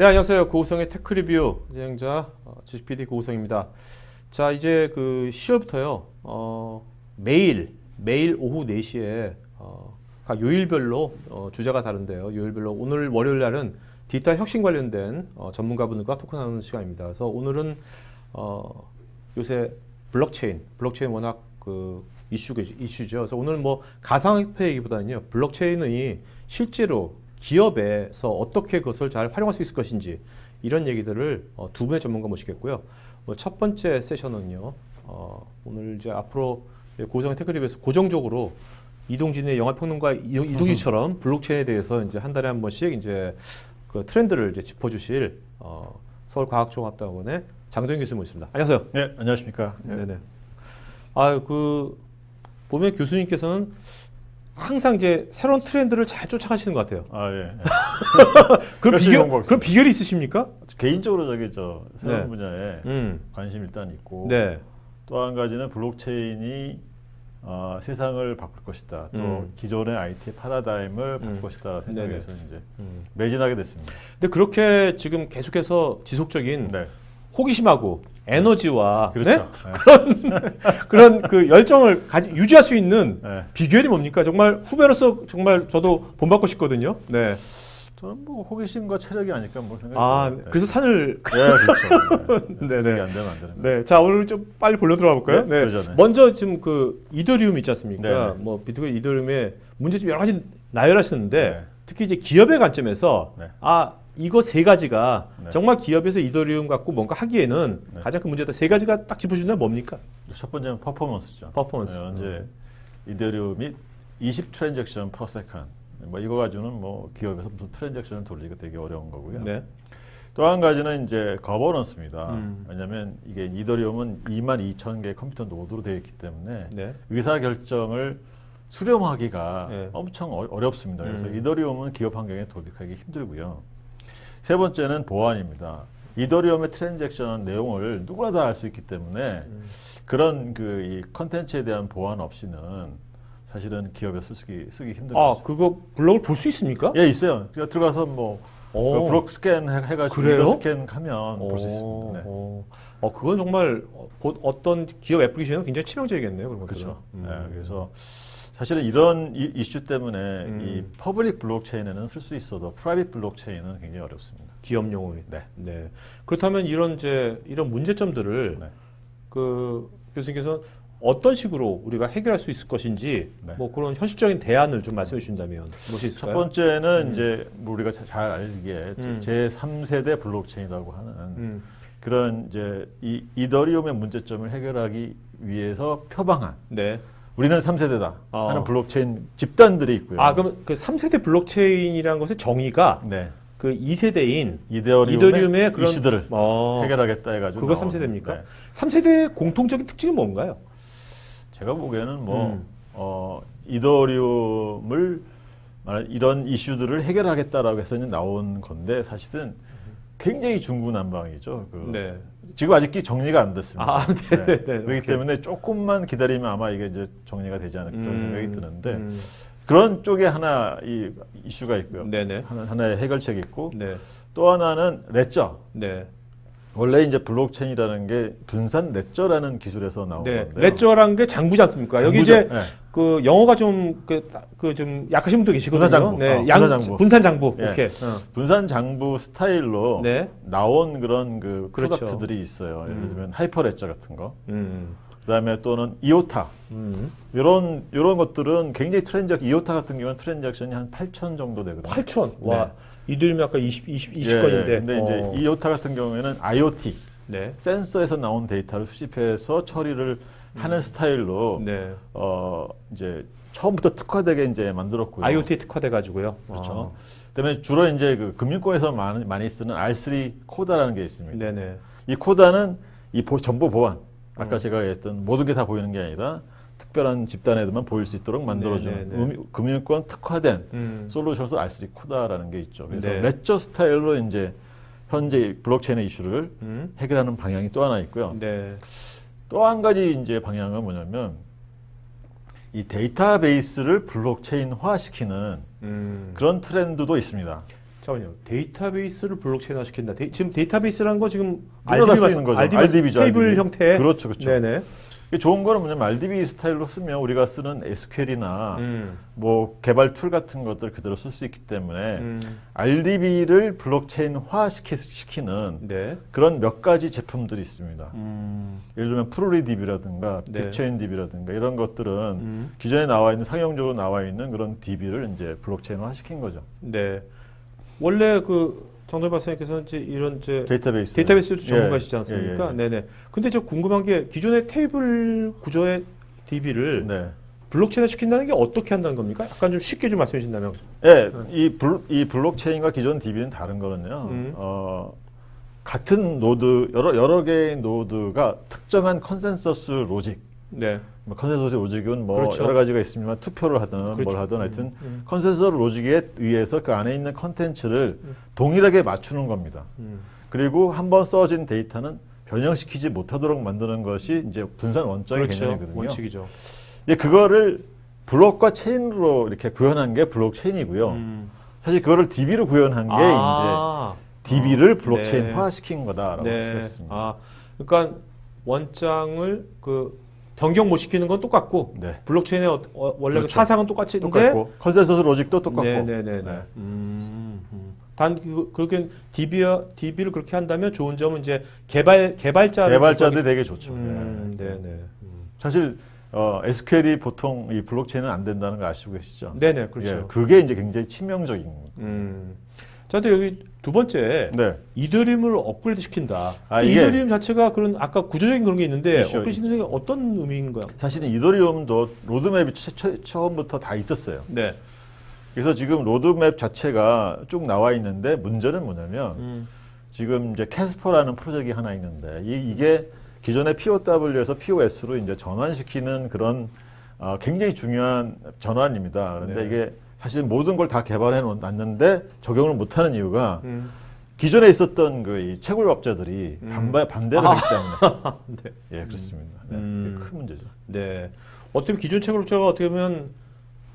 네, 안녕하세요. 고우성의 테크 리뷰 진행자 어, 지식 PD 고우성입니다. 자, 이제 그 10월부터요. 어, 매일 매일 오후 4시에 어, 각 요일별로 어, 주제가 다른데요. 요일별로 오늘 월요일 날은 디지털 혁신 관련된 어, 전문가분들과 토크 나누는 시간입니다. 그래서 오늘은 어, 요새 블록체인, 블록체인 워낙 그 이슈, 이슈죠. 그래서 오늘 뭐 가상화폐 얘기보다는요. 블록체인이 실제로 기업에서 어떻게 그것을 잘 활용할 수 있을 것인지 이런 얘기들을 어, 두 분의 전문가 모시겠고요. 뭐 첫 번째 세션은요. 어, 오늘 이제 앞으로 고성의 테크리뷰에서 고정적으로 이동진의 영화평론가 이동진처럼 블록체인에 대해서 이제 한 달에 한 번씩 이제 그 트렌드를 이제 짚어주실 어, 서울과학종합대학원의 장도현 교수님 모십니다. 안녕하세요. 네, 안녕하십니까. 네. 네네. 아, 그 보면 교수님께서는 항상 이제 새로운 트렌드를 잘 쫓아가시는 것 같아요. 아 예. 그런 열심히 비결 그런 비결이 있으십니까? 개인적으로 저기 저 새로운 네. 분야에 음. 관심 일단 있고 네. 또 한 가지는 블록체인이 어, 세상을 바꿀 것이다. 또 음. 기존의 IT 파라다임을 바꿀 음. 것이다 생각해서 이제 음. 매진하게 됐습니다. 근데 그렇게 지금 계속해서 지속적인 네, 호기심하고 에너지와 네? 그렇죠. 그런 그 열정을 가지, 유지할 수 있는 네. 네. 비결이 뭡니까? 정말 후배로서 정말 저도 본받고 싶거든요. 네. 저는 뭐 호기심과 체력이 아닐까 뭐 생각이 아, 듭니다. 그래서 산을 네, 그렇죠. 네. 네네. 체력이 안 되면 안 되는. 네, 자 오늘 좀 빨리 본론 들어가 볼까요? 네, 네. 먼저 지금 그 이더리움 있지 않습니까? 네, 네. 뭐 비트코인 이더리움의 문제점 여러 가지 나열하셨는데 네. 특히 이제 기업의 관점에서 네. 아 이거 세 가지가 네. 정말 기업에서 이더리움 갖고 뭔가 하기에는 네. 가장 큰 문제다 세 가지가 딱 짚어주는 뭡니까? 첫 번째는 퍼포먼스죠. 퍼포먼스. 네, 현재 이더리움이 20 트랜잭션 per second. 뭐 이거 가지고는 뭐 기업에서 무슨 트랜잭션을 돌리기가 되게 어려운 거고요. 네. 또 한 가지는 이제 거버넌스입니다. 음. 왜냐하면 이게 이더리움은 2만 2천 개의 컴퓨터 노드로 되어 있기 때문에 네. 의사 결정을 수렴하기가 네. 엄청 어, 어렵습니다. 그래서 음. 이더리움은 기업 환경에 도입하기 힘들고요. 세 번째는 보안입니다. 이더리움의 트랜잭션 내용을 누구나 다 알 수 있기 때문에 음. 그런 그 이 컨텐츠에 대한 보안 없이는 사실은 기업에서 쓰기 쓰기 힘든 아. 그거 블록을 볼 수 있습니까? 예, 있어요. 그러니까 들어가서 뭐 오. 그 블록 스캔 해- 해가지고? 리더 스캔 하면 볼수 오, 있습니다. 네. 오. 어, 그건 정말 어, 곧 어떤 기업 애플리케이션은 굉장히 치명적이겠네요. 그런. 그렇죠. 음. 네, 그래서 사실은 이런 이, 이슈 때문에 음. 이 퍼블릭 블록체인에는 쓸 수 있어도 프라이빗 블록체인은 굉장히 어렵습니다. 기업용으로. 네. 네. 그렇다면 이런 이제 이런 문제점들을 네. 그 교수님께서 어떤 식으로 우리가 해결할 수 있을 것인지 네. 뭐 그런 현실적인 대안을 좀 말씀해 주신다면 무엇이 첫 있을까요? 번째는 이제 뭐 우리가 자- 잘 알기에 음. 제 3세대 블록체인이라고 하는 음. 그런 이제 이 이더리움의 문제점을 해결하기 위해서 표방한 네. 우리는 3세대다 어. 하는 블록체인 집단들이 있고요. 아, 그럼 그 3세대 블록체인이라는 것의 정의가 네. 그 2세대인 이더리움의, 이더리움의 그런 이슈들을 어, 해결하겠다 해가지고 그거 나온- 3세대입니까? 네. 3세대의 공통적인 특징은 뭔가요? 제가 보기에는 뭐 음. 어, 이더리움을 이런 이슈들을 해결하겠다라고 해서 나온 건데 사실은 굉장히 중구난방이죠. 그 네. 지금 아직 정리가 안 됐습니다. 아, 네, 네, 네. 그렇기 오케이. 때문에 조금만 기다리면 아마 이게 이제 정리가 되지 않을까 음, 생각이 드는데 음. 그런 쪽에 하나 이 이슈가 있고요. 네네. 하나, 하나의 해결책이 있고 네. 또 하나는 레저. 네. 원래 이제 블록체인이라는 게 분산 레저라는 기술에서 나온 네. 건데요. 레저란 게 장부지 않습니까? 여기 장부죠. 이제 네. 그 영어가 좀그 좀 약하신 분도 계시거든요. 분산장부. 네. 어, 양 분산장부. 분산장부. 예. 오케이. 어. 분산 장부 스타일로 네. 나온 그런 그 그렇죠. 프로덕트들이 있어요. 예를 음. 들면 하이퍼레저 같은 거. 음. 그다음에 또는 이오타. 음. 이런 이런 것들은 굉장히 트랜잭 이오타 같은 경우는 트랜잭션이 한 8천 정도 되거든요. 8천. 와. 이들이 아까 20 20 예, 20건인데. 예. 근데 이제 이오타 같은 경우에는 IoT 네. 센서에서 나온 데이터를 수집해서 처리를 하는 스타일로 음. 네. 어 이제 처음부터 특화되게 이제 만들었고요. IoT 특화돼 가지고요. 그렇죠. 그다음에 주로 이제 그 금융권에서 많이, 많이 쓰는 R3 코다라는 게 있습니다. 네네. 이 코다는 이 보- 정보 보안 아까 음. 제가 얘기했던 모든 게 다 보이는 게 아니라 특별한 집단에도만 보일 수 있도록 만들어주는. 음- 금융권 특화된 음. 솔루션에서 R3 코다라는 게 있죠. 그래서 네. 레저 스타일로 이제 현재 블록체인의 이슈를 음. 해결하는 방향이 또 하나 있고요. 네. 또 한 가지 이제 방향은 뭐냐면 이 데이터베이스를 블록체인화 시키는 음. 그런 트렌드도 있습니다. 잠깐만요. 데이터베이스를 블록체인화 시킨다. 데, 지금 데이터베이스라는 거 지금 RDB 쓰는 거죠. RDB죠, 테이블. 형태. 그렇죠, 그렇죠. 네네. 좋은 거는 뭐냐면 RDB 스타일로 쓰면 우리가 쓰는 SQL이나 음. 뭐 개발 툴 같은 것들 그대로 쓸 수 있기 때문에 음. RDB를 블록체인화 시키, 시키는 네. 그런 몇 가지 제품들이 있습니다. 음. 예를 들면 프로리DB라든가 네. 빅체인DB라든가 이런 것들은 음. 기존에 나와 있는 상용적으로 나와 있는 그런 DB를 이제 블록체인화 시킨 거죠. 네. 원래 그 정도현 박사님께서는 이제 이런 이제 데이터베이스. 데이터베이스 예, 전문가시지 예, 않습니까? 예, 예. 네네. 근데 저 궁금한 게 기존의 테이블 구조의 DB를 네. 블록체인화 시킨다는 게 어떻게 한다는 겁니까? 약간 좀 쉽게 좀 말씀해 주신다면. 예, 이, 블, 이 블록체인과 기존 DB는 다른 거는요. 음. 어, 같은 노드 여러 여러 개의 노드가 특정한 컨센서스 로직, 네. 뭐 컨센서스 로직은 뭐 그렇죠. 여러 가지가 있지만 투표를 하든 그렇죠. 뭘 하든 하여튼 음. 컨센서스 로직에 의해서 그 안에 있는 컨텐츠를 동일하게 맞추는 겁니다. 음. 그리고 한 번 써진 데이터는 변형시키지 못하도록 만드는 것이 이제 분산 원적의 그렇죠. 개념이거든요. 원칙이죠. 이제 그거를 블록과 체인으로 이렇게 구현한 게 블록체인이고요. 음. 사실 그거를 DB로 구현한 게 아. 이제 DB를 어, 블록체인화 시킨 거다라고 할 수가 네. 있습니다. 아, 그러니까 원장을 그 변경 못 시키는 건 똑같고 네. 블록체인의 어, 어, 원래 그 그렇죠. 사상은 똑같은데 똑같고 컨센서스 로직도 똑같고. 네네네. 네. 음, 음. 단 그, 그렇게 DB DB를 그렇게 한다면 좋은 점은 이제 개발 개발자 개발자들이 되게 좋죠. 음, 네. 네네. 음. 사실 어, SQL이 보통 이 블록체인은 안 된다는 거 아시고 계시죠? 네네 그렇죠. 예, 그게 이제 굉장히 치명적인. 음. 자, 근데 여기 두 번째 네. 이더리움을 업그레이드 시킨다. 아, 이 이더리움 자체가 그런 아까 구조적인 그런 게 있는데 업그레이드 시키는 게 어떤 의미인가요? 사실은 이더리움도 로드맵이 처, 처, 처음부터 다 있었어요. 네. 그래서 지금 로드맵 자체가 쭉 나와 있는데 문제는 뭐냐면 음. 지금 이제 캐스퍼라는 프로젝트가 하나 있는데 이, 게 기존의 POW에서 POS로 이제 전환시키는 그런 어, 굉장히 중요한 전환입니다. 그런데 네. 이게 사실 모든 걸 다 개발해 놨는데 적용을 못하는 이유가 음. 기존에 있었던 그이 채굴업자들이 음. 반발 반대를 하기 때문에 네. 예 그렇습니다. 네, 음. 큰 문제죠. 네. 어떻게 보면 기존 책으로자가 어떻게 보면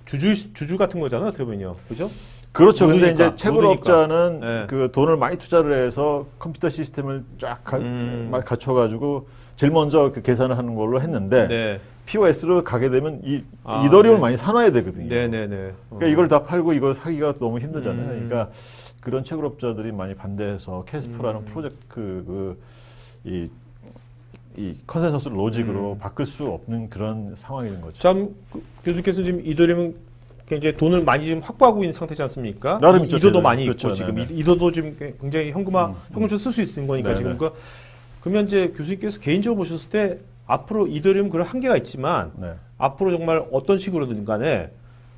주주 주주 같은 거잖아요. 어떻게 보면요. 그죠? 그렇죠. 근데 노드니까, 이제 채굴업자는 네. 그 돈을 많이 투자를 해서 컴퓨터 시스템을 쫙 가, 음. 막 갖춰가지고 제일 먼저 그 계산을 하는 걸로 했는데 네. POS로 가게 되면 이 아, 이더리움을 네. 많이 사놔야 되거든요. 네, 네, 네. 그러니까 이걸 다 팔고 이걸 사기가 너무 힘들잖아요. 음. 그러니까 그런 채굴업자들이 많이 반대해서 캐스퍼라는 음. 프로젝트 그이 이 컨센서스 로직으로 음. 바꿀 수 없는 그런 상황이 된 거죠. 참 그, 교수께서 지금 이더리움은 굉장히 돈을 많이 지금 확보하고 있는 상태지 않습니까? 나름이죠, 이- 대단히. 많이 그렇죠, 있고 지금 네, 이- 이더도 지금 굉장히 현금화 음, 현금처럼 쓸수 있는 거니까 네, 지금 네. 그 그러면 이제 교수님께서 개인적으로 보셨을 때 앞으로 이더리움 그런 한계가 있지만 네. 앞으로 정말 어떤 식으로든 간에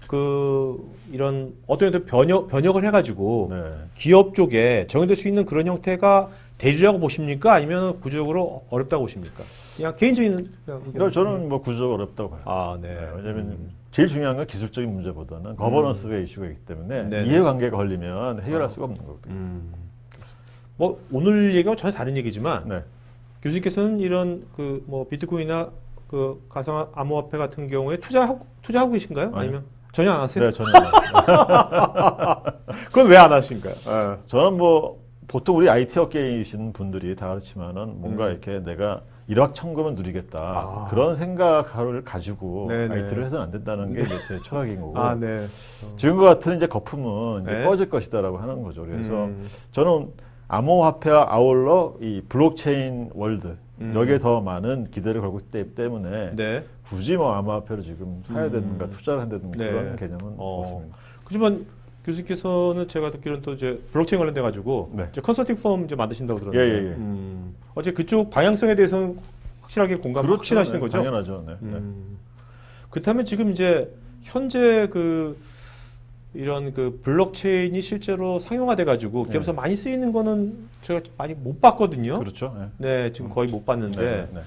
그 이런 어떤 형태 변형 변형을 해가지고 네. 기업 쪽에 정해될 수 있는 그런 형태가 되리라고 보십니까? 아니면 구조적으로 어렵다고 보십니까? 그냥 개인적인. 그러니까 저는 뭐 구조가 어렵다고 봐요. 아 네. 네, 왜냐하면 음. 제일 중요한 건 기술적인 문제보다는 거버넌스가 이슈가 있기 때문에 네네. 이해관계가 걸리면 해결할 어. 수가 없는 거거든요. 음. 뭐 오늘 얘기가 전혀 다른 얘기지만 네. 교수님께서는 이런 그 뭐 비트코인이나 그 가상 암호화폐 같은 경우에 투자하고 투자하고 계신가요? 아니요. 아니면 전혀 안 하세요? 네, 저는 그건 왜 안 하신가요? 예. 저는 뭐 보통 우리 IT 업계이신 분들이 다 그렇지만은 뭔가 음. 이렇게 내가 일확천금을 누리겠다 아. 그런 생각을 가지고 네네. IT를 해서는 안 된다는 게 제 철학인 거고 아 네. 지금과 같은 이제 거품은 이제 네. 꺼질 것이다라고 하는 거죠. 그래서 음. 저는 암호화폐와 아울러 이 블록체인 월드 음. 여기에 더 많은 기대를 걸고 있기 때문에 네. 굳이 뭐 암호화폐를 지금 사야 음. 되는가 투자를 한다든가 네. 그런 개념은 어. 없습니다. 그지만 교수님께서는 제가 듣기로는 또 이제 블록체인 관련돼 가지고 네. 이제 컨설팅 펌 이제 만드신다고 들었는데, 예, 예, 예. 음, 어제 그쪽 방향성에 대해서는 확실하게 공감 확신하시는 네, 거죠? 당연하죠. 네. 네. 음. 그렇다면 지금 이제 현재 그 이런 그 블록체인이 실제로 상용화돼 가지고 네. 기업에서 많이 쓰이는 거는 제가 많이 못 봤거든요. 그렇죠. 네. 네, 지금 거의 못 봤는데 네, 네.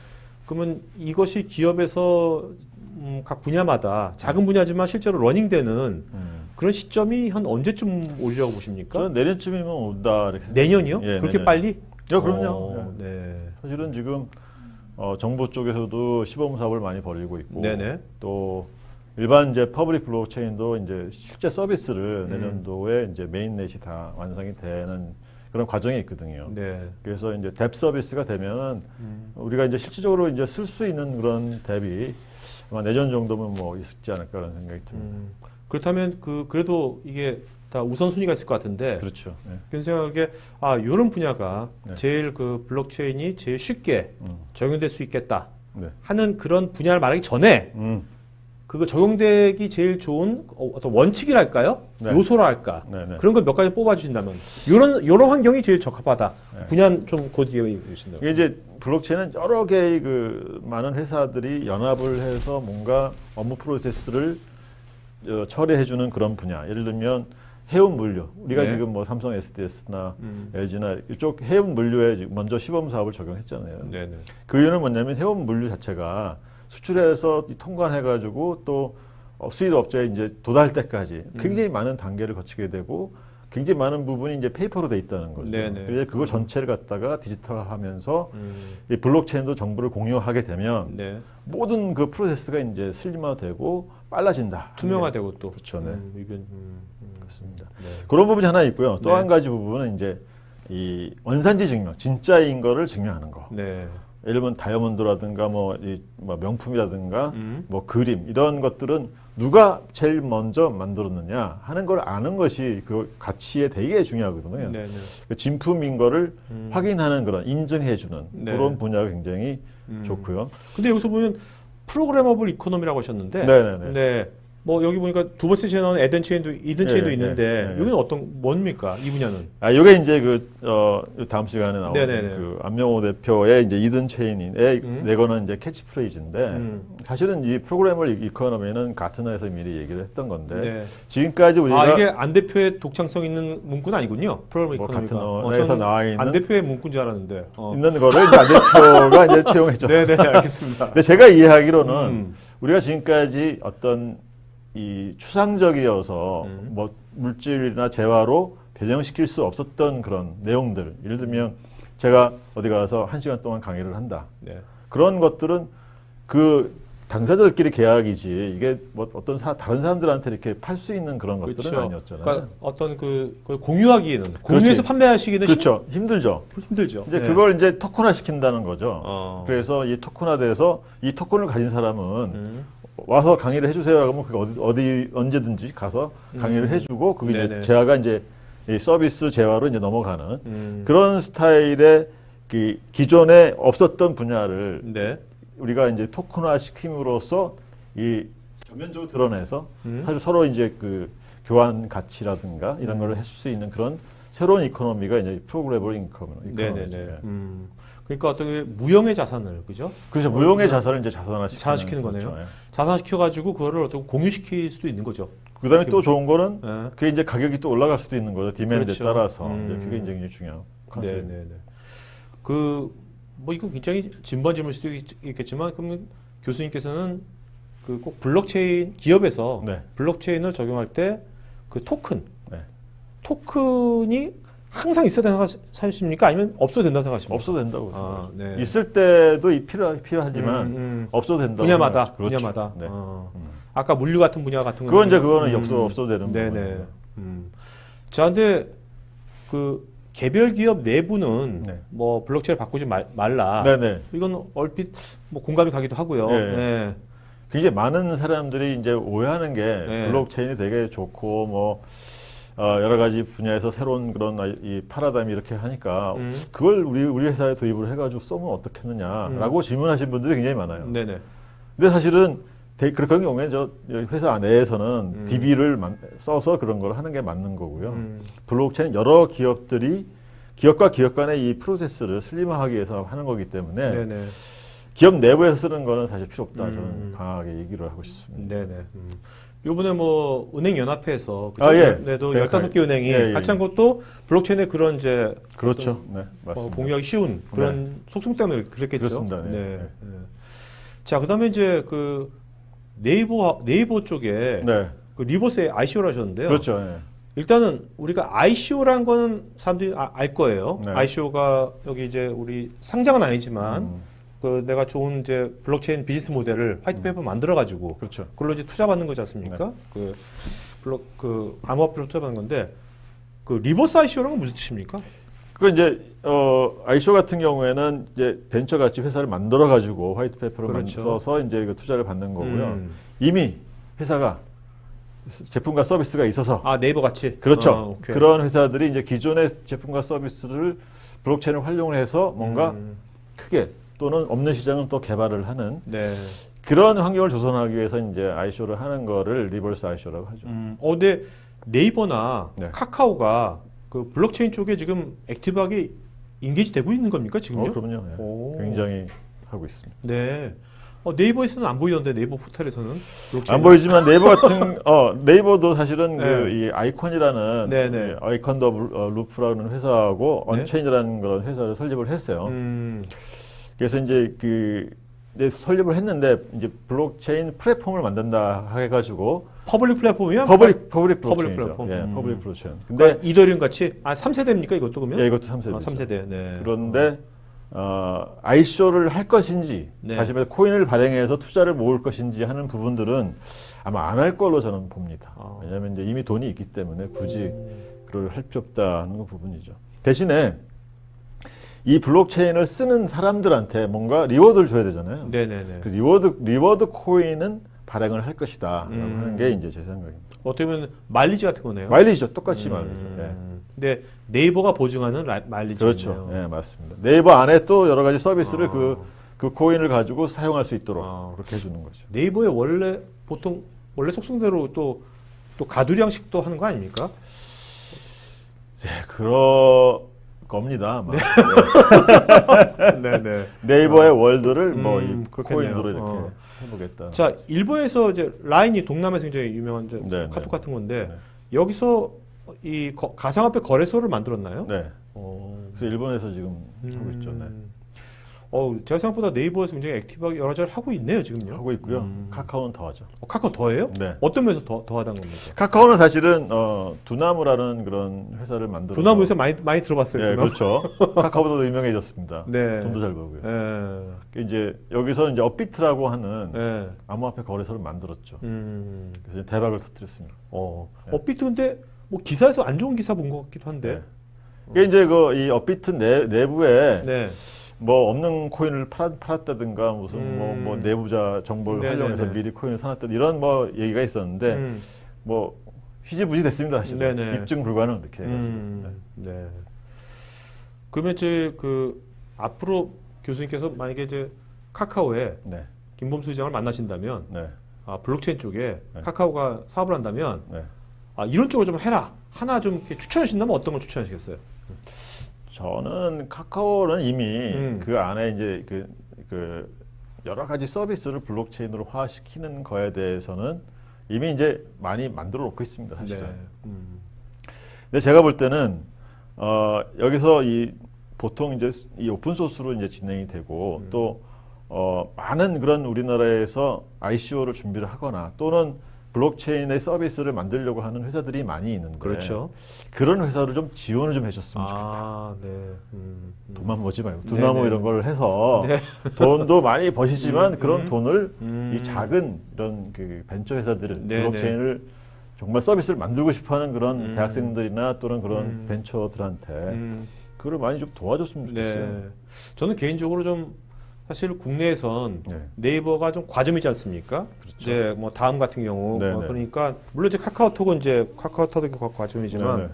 그러면 이것이 기업에서 음, 각 분야마다 작은 분야지만 실제로 러닝되는 음. 그런 시점이 한 언제쯤 오리라고 보십니까? 저는 내년쯤이면 온다 이렇게. 내년이요? 예, 그렇게 내년. 빨리? 야, 그럼요. 어, 네. 사실은 지금 어, 정부 쪽에서도 시범 사업을 많이 벌이고 있고 네네. 또 일반 이제 퍼블릭 블록체인도 이제 실제 서비스를 음. 내년도에 이제 메인넷이 다 완성이 되는 그런 과정이 있거든요. 네. 그래서 이제 뎁 서비스가 되면은 음. 우리가 이제 실질적으로 이제 쓸 수 있는 그런 뎁이 아마 내년 정도면 뭐 있지 않을까라는 생각이 듭니다. 음. 그렇다면 그 그래도 이게 다 우선순위가 있을 것 같은데 그렇죠. 네. 그런 생각에 아 이런 분야가 네. 제일 그 블록체인이 제일 쉽게 음. 적용될 수 있겠다 네. 하는 그런 분야를 말하기 전에 음. 그거 적용되기 제일 좋은 어, 어떤 원칙이랄까요? 네. 요소랄까? 네, 네. 그런 걸 몇 가지 뽑아 주신다면 이런 이런 환경이 제일 적합하다. 네. 분야는 좀 곧이어 주신다고. 이게 이제 블록체인은 여러 개의 그 많은 회사들이 연합을 해서 뭔가 업무 프로세스를 어, 처리해주는 그런 분야. 예를 들면 해운 물류. 우리가 네. 지금 뭐 삼성 SDS나 음. LG나 이쪽 해운 물류에 먼저 시범 사업을 적용했잖아요. 네 네. 그 이유는 뭐냐면 해운 물류 자체가 수출해서 이 통관해가지고 또 어, 수입 업체에 이제 도달 때까지 음. 굉장히 많은 단계를 거치게 되고 굉장히 많은 부분이 이제 페이퍼로 돼 있다는 거죠. 네네. 그래서 그걸 전체를 갖다가 디지털화하면서 음. 이 블록체인도 정보를 공유하게 되면 네. 모든 그 프로세스가 이제 슬림화되고 빨라진다. 투명화되고 또. 그렇죠, 네. 음, 이건 음, 음. 그렇습니다. 네. 그런 부분이 하나 있고요. 또 네. 한 가지 부분은 이제 이 원산지 증명, 진짜인 거를 증명하는 거. 네. 예를 들면 다이아몬드라든가 뭐, 이, 뭐 명품이라든가 음. 뭐 그림 이런 것들은 누가 제일 먼저 만들었느냐 하는 걸 아는 것이 그 가치에 되게 중요하거든요. 네네. 그 진품인 거를 음. 확인하는 그런 인증해주는 네. 그런 분야가 굉장히 음. 좋고요. 근데 여기서 보면 프로그래머블 이코노미라고 하셨는데 네네네. 네. 뭐 여기 보니까 두 번째 체인은 에덴 체인도 이든 체인도 네, 있는데 네, 네. 여기는 어떤 뭡니까 이 분야는? 아, 요게 이제 그, 어, 다음 시간에 나오는 네네네. 그 안명호 대표의 이제 이든 체인인에 음. 내거는 이제 캐치프레이즈인데 음. 사실은 이 프로그래머 이코노미는 가트너에서 미리 얘기를 했던 건데 네. 지금까지 우리가 아 이게 안 대표의 독창성 있는 문구는 아니군요. 프로그래머 뭐. 가트너에서 저는 나와 있는 안 대표의 문구인 줄 알았는데. 어. 있는 거를 이제 안 대표가 이제 채용했죠. 네네 알겠습니다. 근데 제가 이해하기로는 음. 우리가 지금까지 어떤 이 추상적이어서 음. 뭐 물질이나 재화로 변형시킬 수 없었던 그런 내용들. 예를 들면 제가 어디 가서 한 시간 동안 강의를 한다. 네. 그런 것들은 그 당사자들끼리 계약이지 이게 뭐 어떤 사, 다른 사람들한테 이렇게 팔 수 있는 그런 것들은 그렇죠. 아니었잖아요. 그러니까 어떤 그 공유하기에는 공유해서 판매하시기는 그렇죠. 힘 들죠. 힘, 힘들죠. 이제 네. 그걸 이제 토큰화 시킨다는 거죠. 어. 그래서 이 토큰화돼서 이 토큰을 가진 사람은 음. 와서 강의를 해주세요 하면 그게 어디, 어디 언제든지 가서 강의를 음. 해주고 그게 이제 네네. 재화가 이제 이 서비스 재화로 이제 넘어가는 음. 그런 스타일의 그 기존에 없었던 분야를 네. 우리가 이제 토큰화 시킴으로써 이 전면적으로 드러내서 음. 사실 서로 이제 그 교환 가치라든가 이런 걸 했을 수 있는 그런 새로운 이코노미가 이제 프로그래블 인컴 네네네. 이코노미죠. 음. 그러니까 어떻게 무형의 자산을 그죠? 그래서 무용의 자산을 이제 자산화 시키는 자산시키는 거네요. 거죠. 예. 자산시켜 가지고 그거를 어떻게 공유시킬 수도 있는 거죠. 그다음에 또 좋은 거는 네. 그게 이제 가격이 또 올라갈 수도 있는 거죠. 디맨드에 그렇죠. 따라서. 음. 이제 그게 이제 굉장히 중요한 컨셉. 네네네. 그, 뭐, 이거 굉장히 진반질문일 수도 있- 있겠지만, 그러면 교수님께서는 그 꼭 블록체인, 기업에서 네. 블록체인을 적용할 때 그 토큰, 네. 토큰이 항상 있어야 된다고 생각하십니까? 아니면 없어도 된다고 생각하십니까? 없어도 된다고. 아, 생각해요. 네. 있을 때도 이 필요 필요하지만 음, 음. 없어도 된다고. 분야마다. 그렇죠. 분야마다. 네. 어. 음. 아까 물류 같은 분야 같은 그건 이제 경우는 그거는 없어 없어도 되는 네네. 부분이에요. 음. 자, 근데 그 개별 기업 내부는 네. 뭐 블록체인을 바꾸지 말, 말라. 네네. 이건 얼핏 뭐 공감이 가기도 하고요. 네. 네. 굉장히 많은 사람들이 이제 오해하는 게 네. 블록체인이 되게 좋고 뭐 어, 여러 가지 분야에서 새로운 그런 아- 이 파라다임이 이렇게 하니까 음. 그걸 우리 우리 회사에 도입을 해가지고 써면 어떻겠느냐라고 질문하신 분들이 굉장히 많아요. 네네. 근데 사실은 대- 그런 경우에 저 회사 내에서는 음. DB를 써서 그런 걸 하는 게 맞는 거고요. 음. 블록체인 여러 기업들이 기업과 기업 간의 이 프로세스를 슬림화하기 위해서 하는 거기 때문에 네네. 기업 내부에서 쓰는 거는 사실 필요 없다. 음. 저는 강하게 얘기를 하고 싶습니다. 네네. 음. 요번에 뭐 은행 연합회에서 그죠? 아, 예. 네도 네, 15개 은행이 예, 예, 같이 한 것도 블록체인의 그런 이제 그렇죠. 네, 어, 맞습니다. 공유하기 쉬운 그런 속성 때문에 그랬겠죠. 그렇습니다. 네. 네. 네. 자, 그다음에 이제 그 네이버 네이버 쪽에 네, 그 리버스의 ICO를 하셨는데요. 그렇죠. 예. 일단은 우리가 ICO라는 거는 사람들이 아- 알 거예요. 네. ICO가 여기 이제 우리 상장은 아니지만 음, 그 내가 좋은 이제 블록체인 비즈니스 모델을 화이트페이퍼 만들어 가지고 그렇죠. 그걸로 이제 투자 받는 거지 않습니까? 그 블록 그 암호화폐로 투자 받는 건데 그 리버스 ICO라는 건 무슨 뜻입니까? 그 이제 어 아이쇼 같은 경우에는 이제 벤처 가치 회사를 만들어 가지고 화이트페이퍼를 그렇죠. 써서 이제 그 투자를 받는 거고요. 음. 이미 회사가 제품과 서비스가 있어서 아 네이버 같이 그렇죠. 어, 오케이. 그런 회사들이 이제 기존의 제품과 서비스를 블록체인을 활용을 해서 뭔가 음, 크게 또는 없는 시장을 또 개발을 하는 네. 그런 환경을 조성하기 위해서 이제 아이쇼를 하는 거를 리버스 아이쇼라고 하죠. 음, 어, 근데 네이버나 네. 카카오가 그 블록체인 쪽에 지금 액티브하게 인게이지 되고 있는 겁니까 지금요? 어, 그럼요. 예. 오. 굉장히 하고 있습니다. 네. 어, 네이버에서는 안 보이던데 네이버 포털에서는 안 보이지만 네이버 같은 어 네이버도 사실은 네. 그이 아이콘이라는 네, 네. 이 아이콘 더 루- 어, 루프라는 회사하고 네. 언체인이라는 그런 회사를 설립을 했어요. 음, 그래서 이제 그 네, 설립을 했는데 이제 블록체인 플랫폼을 만든다 해가지고 퍼블릭 플랫폼이야? 퍼블릭 퍼블릭 블록체인이죠. 플랫폼. 예, 음. 퍼블릭 블록체인. 근데 근데 이더리움 같이 아 3세대입니까 이것도 그러면? 예, 이것도 3세대. 아, 3세대. 네. 그런데 어, 아이쇼를 할 것인지 네. 다시 말해 코인을 발행해서 투자를 모을 것인지 하는 부분들은 아마 안 할 걸로 저는 봅니다. 아. 왜냐하면 이제 이미 돈이 있기 때문에 굳이 음. 그걸 할 필요 없다는 그 부분이죠. 대신에 이 블록체인을 쓰는 사람들한테 뭔가 리워드를 줘야 되잖아요. 네네네. 그 리워드 리워드 코인은 발행을 할 것이다라고 음. 하는 게 이제 제 생각입니다. 어떻게 보면 마일리지 같은 거네요. 마일리지죠, 똑같이 음. 말이죠. 예. 근데 네이버가 보증하는 라, 마일리지. 그렇죠. 예, 맞습니다. 네이버 안에 또 여러 가지 서비스를 아. 그, 그 코인을 가지고 사용할 수 있도록 아. 그렇게 해주는 거죠. 네이버에 원래 보통 원래 속성대로 또 또 가두량식도 하는 거 아닙니까? 예, 그럴 겁니다. 아마. 네네. 네 이버의 월드를 뭐 음. 코인으로 이렇게 어. 해보겠다. 자 일본에서 이제 라인이 동남아에서 굉장히 유명한 이제 네, 카톡 네. 같은 건데 네. 여기서 이 거- 가상화폐 거래소를 만들었나요? 네. 어. 그래서 일본에서 지금 하고 있죠. 네. 음. 어, 제가 생각보다 네이버에서 굉장히 액티브하게 여러 가지를 하고 있네요 지금요. 하고 있고요. 음. 카카오는 더 하죠. 어, 카카오 더해요? 네. 어떤 면에서 더 더 하다는 겁니까? 카카오는 사실은 어, 두나무라는 그런 회사를 만들어. 두나무에서 많이 많이 들어봤어요. 예, 두나무. 그렇죠. 카카오보다 유명해졌습니다. 네. 돈도 잘 벌고요. 예. 이제 여기서 이제 업비트라고 하는 예. 암호화폐 거래소를 만들었죠. 음. 그래서 대박을 터뜨렸습니다. 어. 네. 업비트 근데 뭐 기사에서 안 좋은 기사 본 것 같기도 한데. 이게 이제 그 이 업비트 내, 내부에 네. 뭐 없는 코인을 팔았, 팔았다든가 무슨 뭐, 음. 뭐 내부자 정보를 네네네. 활용해서 미리 코인을 사놨다 이런 뭐 얘기가 있었는데 음. 뭐 희지부지 됐습니다 사실. 입증 불가능 이렇게 해가지고. 음. 네. 그러면 이제 그 앞으로 교수님께서 만약에 이제 카카오에 네, 김범수 의장을 만나신다면 네, 아, 블록체인 쪽에 네. 카카오가 사업을 한다면 네. 아, 이런 쪽을 좀 해라. 하나 좀 추천하신다면 어떤 걸 추천하시겠어요? 저는 카카오는 이미 음. 그 안에 이제 그, 그 여러 가지 서비스를 블록체인으로 화시키는 거에 대해서는 이미 이제 많이 만들어 놓고 있습니다 사실은. 음. 근데 제가 볼 때는 어, 여기서 이 보통 이제 이 오픈 소스로 이제 진행이 되고 음. 또 어, 많은 그런 우리나라에서 ICO를 준비를 하거나 또는 블록체인의 서비스를 만들려고 하는 회사들이 많이 있는데 그렇죠. 그런 회사를 좀 지원을 좀 해줬으면 좋겠다. 아, 네. 음. 음. 돈만 버지 말고 두나무 네네. 이런 걸 해서 네. 돈도 많이 버시지만 음, 그런 음. 돈을 음. 이 작은 이런 그 벤처 회사들은 네네. 블록체인을 정말 서비스를 만들고 싶어하는 그런 음. 대학생들이나 또는 그런 음. 벤처들한테 음. 그걸 많이 좀 도와줬으면 좋겠어요. 네. 저는 개인적으로 좀 사실 국내에선 네. 네이버가 좀 과점이지 않습니까? 그렇죠. 이제 뭐 다음 같은 경우 네네. 뭐 그러니까 물론 이제 카카오톡은 이제 카카오톡이 과- 과점이지만 네, 네.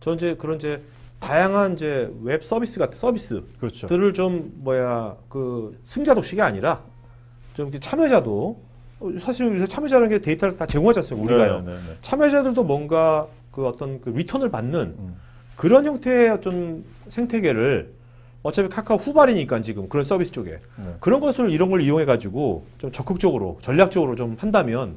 저는 이제 그런 이제 다양한 이제 웹 서비스 같은 서비스들을 그렇죠. 좀 뭐야 그 승자 독식이 아니라 좀 참여자도 어, 사실 요새 참여자라는 게 데이터를 다 제공하지 않습니까? 우리가요. 네, 네, 네. 참여자들도 뭔가 그 어떤 그 리턴을 받는 음. 그런 형태의 어떤 생태계를 어차피 카카오 후발이니까 지금 그런 서비스 쪽에 네. 그런 것을 이런 걸 이용해 가지고 좀 적극적으로 전략적으로 좀 한다면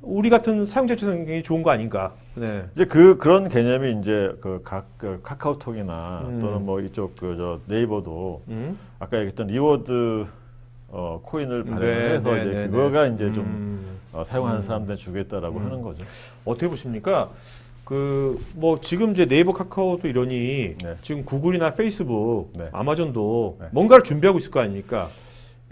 우리 같은 사용자 입장이 좋은 거 아닌가? 네. 이제 그 그런 개념이 이제 그 각 그 카카오톡이나 음. 또는 뭐 이쪽 그 저 네이버도 음. 아까 얘기했던 리워드 어, 코인을 네, 발행해서 네, 이제 네, 그거가 네. 이제 좀 음. 어, 사용하는 음. 사람들한테 주겠다라고 음. 하는 거죠. 어떻게 보십니까? 그 뭐 지금 이제 네이버 카카오도 이러니 네. 지금 구글이나 페이스북, 네. 아마존도 네. 뭔가를 준비하고 있을 거 아닙니까?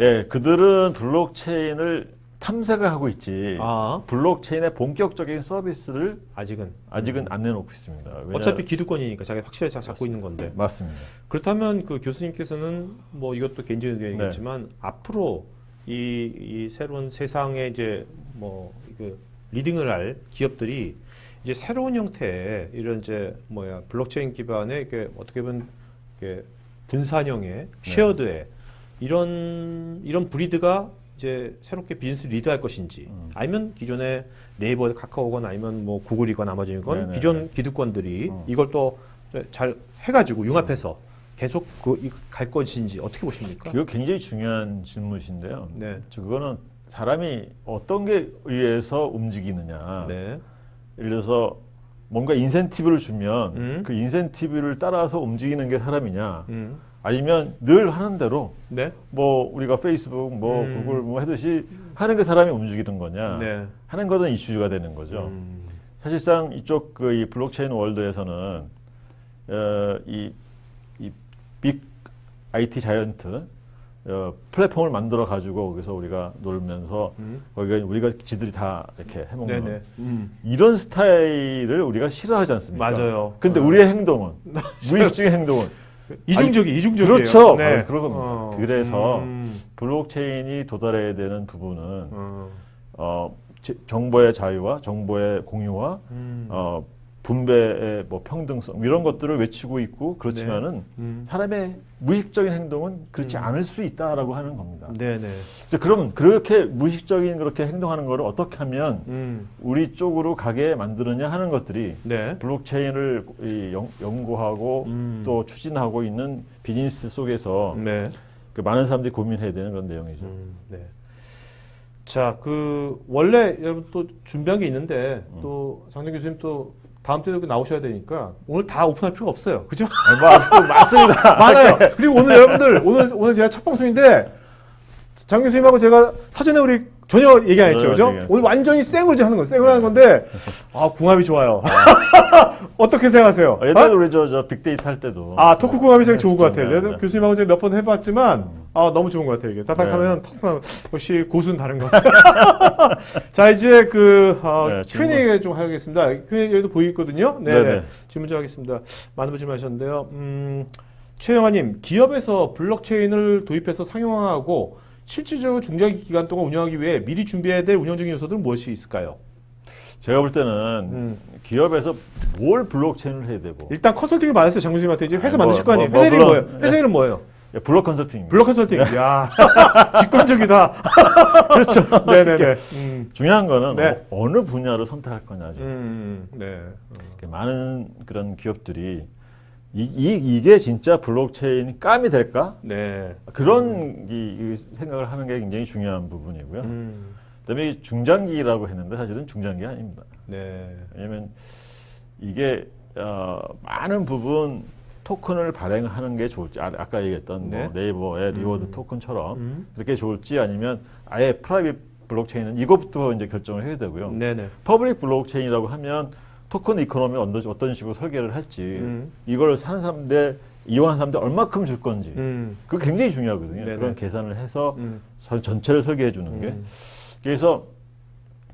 예, 그들은 블록체인을 탐색을 하고 있지. 아 블록체인의 본격적인 서비스를 아직은 아직은 안 내놓고 있습니다. 왜냐- 어차피 기득권이니까 자기가 확실히 자- 잡고 있는 건데 맞습니다. 그렇다면 그 교수님께서는 뭐 이것도 개인적인 네. 의견이겠지만 앞으로 이, 이 새로운 세상에 이제 뭐 그 리딩을 할 기업들이 이제 새로운 형태의 이런 이제 뭐야 블록체인 기반의 이게 어떻게 보면 이게 분산형의 네. 쉐어드의 이런 이런 브리드가 이제 새롭게 비즈니스 리드할 것인지 음. 아니면 기존의 네이버, 카카오건 아니면 뭐 구글이건 아마존이건 네네. 기존 기득권들이 음. 이걸 또 잘 해가지고 융합해서 계속 그 갈 것인지 어떻게 보십니까? 그거 굉장히 중요한 질문이신데요. 네. 저 그거는 사람이 어떤 게 의해서 움직이느냐. 네. 예를 들어서 뭔가 인센티브를 주면 음. 그 인센티브를 따라서 움직이는 게 사람이냐. 음. 아니면 늘 하는 대로 네. 뭐 우리가 페이스북 뭐 음. 구글 뭐 하듯이 하는 게 사람이 움직이는 거냐. 네. 하는 것은 이슈가 되는 거죠. 음. 사실상 이쪽 그 이 블록체인 월드에서는 어, 이 이 빅 IT 자이언트 어, 플랫폼을 만들어 가지고 거기서 우리가 놀면서 음. 거기가 우리가 지들이 다 이렇게 해먹는 네네. 음. 이런 스타일을 우리가 싫어하지 않습니까? 맞아요. 근데 어. 우리의 행동은 무의식적인 행동은 이중적이 이중적이에요. 그렇죠. 네. 그런 겁니다. 어. 그래서 음. 블록체인이 도달해야 되는 부분은 어. 어, 제- 정보의 자유와 정보의 공유와 음. 어, 분배의 뭐 평등성 이런 것들을 외치고 있고 그렇지만은 음. 사람의 무의식적인 행동은 그렇지 음. 않을 수 있다라고 하는 겁니다. 네네. 그래서 그러면 그렇게 무의식적인 그렇게 행동하는 거를 어떻게 하면 음. 우리 쪽으로 가게 만드느냐 하는 것들이 네. 블록체인을 이 연, 연구하고 음. 또 추진하고 있는 비즈니스 속에서 네. 그 많은 사람들이 고민해야 되는 그런 내용이죠. 음, 네. 자, 그 원래 여러분 또 준비한 게 있는데 음. 또 장정 교수님 또 다음 주에 도 나오셔야 되니까 오늘 다 오픈할 필요가 없어요. 그죠? 아, 뭐 맞습니다. 많아요. 그리고 오늘 여러분들 오늘 오늘 제가 첫 방송인데 장 교수님하고 제가 사전에 우리 전혀 얘기 안 했죠, 그죠? 오늘 완전히 생으로 이제 하는 거예요. 생으로 하는 건데 아 궁합이 좋아요. 어떻게 생각하세요? 어, 옛날에 아? 우리 저, 저 빅데이터 할 때도 아 토크 궁합이 되게 좋은 것 같아요. 네, 그래서 네. 교수님하고 제가 몇 번 해봤지만 아 너무 좋은 것 같아요. 이게 딱딱하면 탁탁 역시 고수는 다른 것 같아요. 자 이제 그 어, 네, Q&A 좀 하겠습니다. Q&A도 보이거든요. 네, 네네. 질문 좀 하겠습니다. 많은 분 질문하셨는데요. 음, 최영아님 기업에서 블록체인을 도입해서 상용화하고 실질적으로 중장기 기간 동안 운영하기 위해 미리 준비해야 될 운영적인 요소들은 무엇이 있을까요? 제가 볼 때는 음. 기업에서 뭘 블록체인을 해야 되고 일단 컨설팅을 받았어요, 장 교수님한테 이제 회사 뭐, 만드실 거 아니에요. 뭐, 회사 이름이 뭐, 뭐예요? 회사 이름 뭐예요? 예, 블록 컨설팅입니다. 블록 컨설팅. 야 직관적이다. 그렇죠. 네네네. 음. 중요한 거는 네. 어, 느 분야를 선택할 거냐죠. 음, 네. 이렇게 많은 그런 기업들이 이, 이, 게 진짜 블록체인 깜이 될까? 네. 그런 이, 이 생각을 하는 게 굉장히 중요한 부분이고요. 음, 그다음에 이 중장기라고 했는데 사실은 중장기 아닙니다. 네. 왜냐하면 이게 어, 많은 부분 토큰을 발행하는 게 좋을지 아, 까 얘기했던 네. 뭐 네이버의 리워드 음. 토큰처럼 음. 그렇게 좋을지 아니면 아예 프라이빗 블록체인은 이것부터 이제 결정을 해야 되고요. 네네. 퍼블릭 블록체인이라고 하면 토큰 이코노미 어떤, 어떤 식으로 설계를 할지 음. 이걸 사는 사람들 이용하는 사람들 얼마큼 줄 건지 음. 그거 굉장히 중요하거든요. 네네. 그런 계산을 해서 음. 전- 전체를 설계해 주는 게 음. 그래서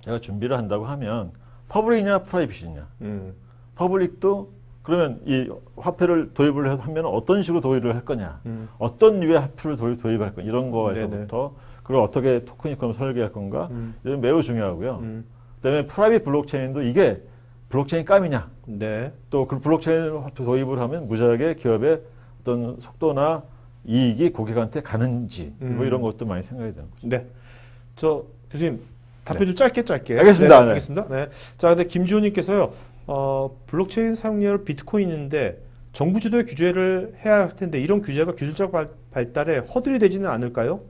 제가 준비를 한다고 하면 퍼블릭이냐 프라이빗이냐 음. 퍼블릭도 그러면 이 화폐를 도입을 해- 하면 어떤 식으로 도입을 할 거냐 음. 어떤 류의 화폐를 도입, 도입할 거냐 이런 거에서부터 그리고 어떻게 토큰 이코노미 설계할 건가 음. 이런 매우 중요하고요. 음. 그다음에 프라이빗 블록체인도 이게 블록체인 깜이냐 네. 또 그 블록체인 화폐 도입을 하면 무지하게 기업의 어떤 속도나 이익이 고객한테 가는지 음. 뭐 이런 것도 많이 생각이 되는 거죠. 네. 저 교수님 답변 좀 짧게 짧게. 알겠습니다. 네, 네. 알겠습니다. 네. 자, 근데 김지호님께서요. 어, 블록체인 사용료로 비트코인인데 정부 주도의 규제를 해야 할 텐데 이런 규제가 기술적 발, 발달에 허들이 되지는 않을까요?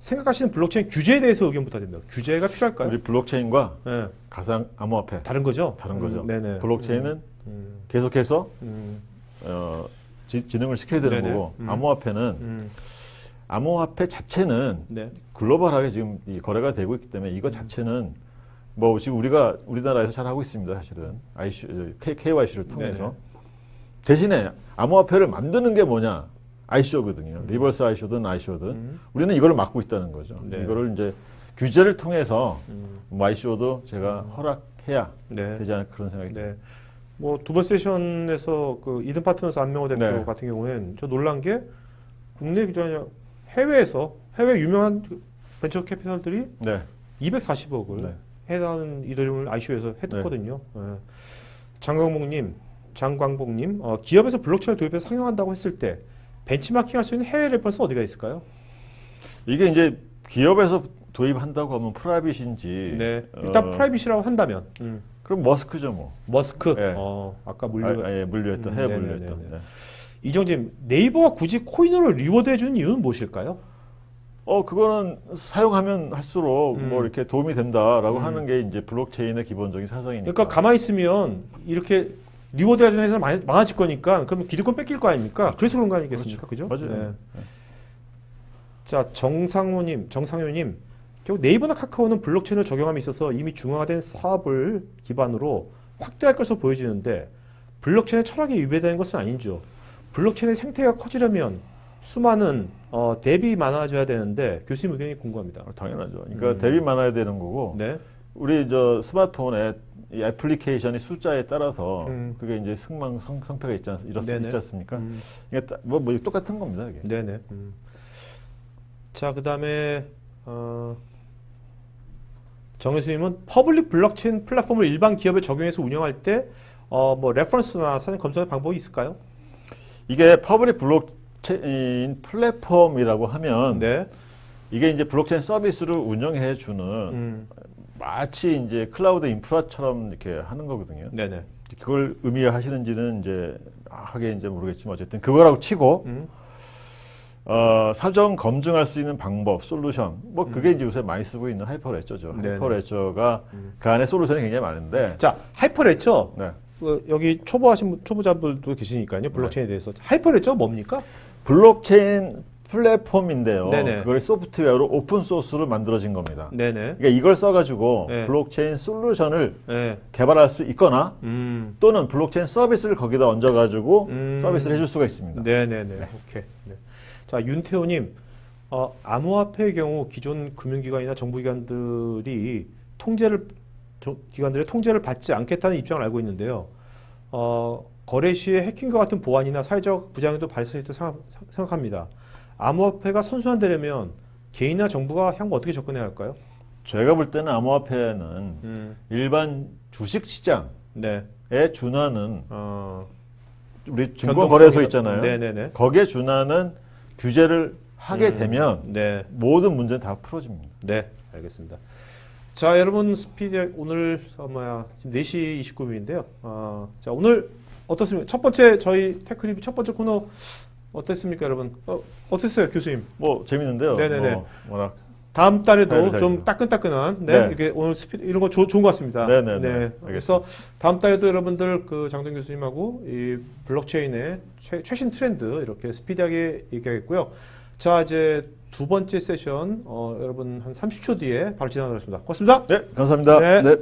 생각하시는 블록체인 규제에 대해서 의견 부탁드립니다. 규제가 필요할까요? 우리 블록체인과 네. 가상 암호화폐 다른 거죠? 다른 거죠. 음, 네네. 블록체인은 음, 계속해서 음, 어, 지, 진흥을 시켜야 되는 네네. 거고 음. 암호화폐는 음, 암호화폐 자체는 네. 글로벌하게 지금 이 거래가 되고 있기 때문에 이거 자체는 뭐 지금 우리가 우리나라에서 잘 하고 있습니다 사실은 IC, KYC를 통해서 대신에 암호화폐를 만드는 게 뭐냐 ICO거든요. 리버스 ICO든 ICO든 음. 우리는 이걸 막고 있다는 거죠. 네. 이거를 이제 규제를 통해서 음. 뭐 ICO도 제가 허락해야 네. 되지 않을까 그런 생각이 듭니다. 네. 뭐두 번 세션에서 그 이든 파트너스 안명호 대표 네. 같은 경우에는 저 놀란 게 국내 아니라 해외에서 해외 유명한 그 벤처 캐피탈들이 네. 240억을 네. 해당 이더리움을 ICO에서 했거든요. 예. 장광복님, 장광복님, 어, 기업에서 블록체인을 도입해서 상용한다고 했을 때 벤치마킹할 수 있는 해외 레퍼런스 어디가 있을까요? 이게 이제 기업에서 도입한다고 하면 프라이빗인지 네, 일단 어, 프라이빗이라고 한다면 음. 그럼 머스크죠 뭐. 머스크, 네. 어, 아까 물류 아, 아, 예, 물류했던 음, 해외 네네네네. 물류했던. 네. 이정진 네이버가 굳이 코인으로 리워드해 주는 이유는 무엇일까요? 어 그거는 사용하면 할수록 음. 뭐 이렇게 도움이 된다라고 음. 하는 게 이제 블록체인의 기본적인 사상이니까. 그러니까 가만히 있으면 이렇게 리워드해 주는 회사는 많이- 많아질 거니까 그럼 기득권 뺏길 거 아닙니까? 그래서 그런 거 아니겠습니까? 그죠? 맞아요. 네. 자 정상호님, 정상효님, 결국 네이버나 카카오는 블록체인을 적용함에 있어서 이미 중화된 사업을 기반으로 확대할 것으로 보여지는데 블록체인의 철학에 위배되는 것은 아닌지요. 블록체인의 생태가 커지려면 수많은 어, 대비 많아져야 되는데 교수님 의견이 궁금합니다. 어, 당연하죠. 그러니까 음. 대비 많아야 되는 거고 네, 우리 저 스마트폰에 이 애플리케이션이 숫자에 따라서 음. 그게 이제 승망 성, 성패가 있지, 않, 이렇. 있지 않습니까? 음. 이게 따- 뭐, 뭐 똑같은 겁니다. 이게. 네네. 음. 자, 그 다음에, 어, 정혜수님은 퍼블릭 블록체인 플랫폼을 일반 기업에 적용해서 운영할 때, 어, 뭐, 레퍼런스나 사진 검증할 방법이 있을까요? 이게 퍼블릭 블록 체인 플랫폼이라고 하면 네. 이게 이제 블록체인 서비스를 운영해 주는 음, 마치 이제 클라우드 인프라처럼 이렇게 하는 거거든요. 네네. 그걸 의미하시는지는 이제 하게 이제 모르겠지만 어쨌든 그거라고 치고 음, 어, 사정 검증할 수 있는 방법, 솔루션 뭐 그게 이제 요새 많이 쓰고 있는 하이퍼레저죠. 음. 네네. 하이퍼레저가 음. 그 안에 솔루션이 굉장히 많은데 자, 하이퍼레처. 네. 어, 여기 초보하신 분- 초보자분들도 계시니까요. 블록체인에 대해서. 하이퍼레처 뭡니까? 블록체인 플랫폼인데요. 네네. 그걸 소프트웨어로 오픈 소스로 만들어진 겁니다. 네네. 그러니까 이걸 써가지고 네. 블록체인 솔루션을 네. 개발할 수 있거나 음. 또는 블록체인 서비스를 거기다 얹어가지고 음. 서비스를 해줄 수가 있습니다. 네네네. 오케이. 네. 자 윤태호님, 어, 암호화폐의 경우 기존 금융기관이나 정부기관들이 통제를 저- 기관들의 통제를 받지 않겠다는 입장을 알고 있는데요. 어, 거래 시에 해킹과 같은 보안이나 사회적 부작용도 발생할 수 있다고 생각- 생각합니다. 암호화폐가 선순환되려면 개인이나 정부가 향후 어떻게 접근해야 할까요? 제가 볼 때는 암호화폐는 음, 일반 주식 시장에 네. 준하는 어, 우리 증권거래소 있잖아요. 네네네. 거기에 준하는 규제를 하게 음, 되면 네. 모든 문제는 다 풀어집니다. 네, 알겠습니다. 자, 여러분 스피드 오늘 어, 뭐야 지금 4시 29분인데요. 어, 자 오늘 어떻습니까? 첫 번째 저희 테크리뷰 첫 번째 코너 어땠습니까, 여러분? 어, 어땠어요, 교수님? 뭐 재밌는데요. 네네네. 뭐 워낙 다음 달에도 좀. 따끈따끈한 네, 네. 이렇게 오늘 스피드 이런 거 조- 좋은 것 같습니다. 네네네. 네, 알겠습니다. 그래서 다음 달에도 여러분들 그 장동 교수님하고 이 블록체인의 최, 최신 트렌드 이렇게 스피디하게 얘기하겠고요. 자, 이제 두 번째 세션 어, 여러분 한 30초 뒤에 바로 진행하겠습니다. 고맙습니다. 네, 감사합니다. 네. 네.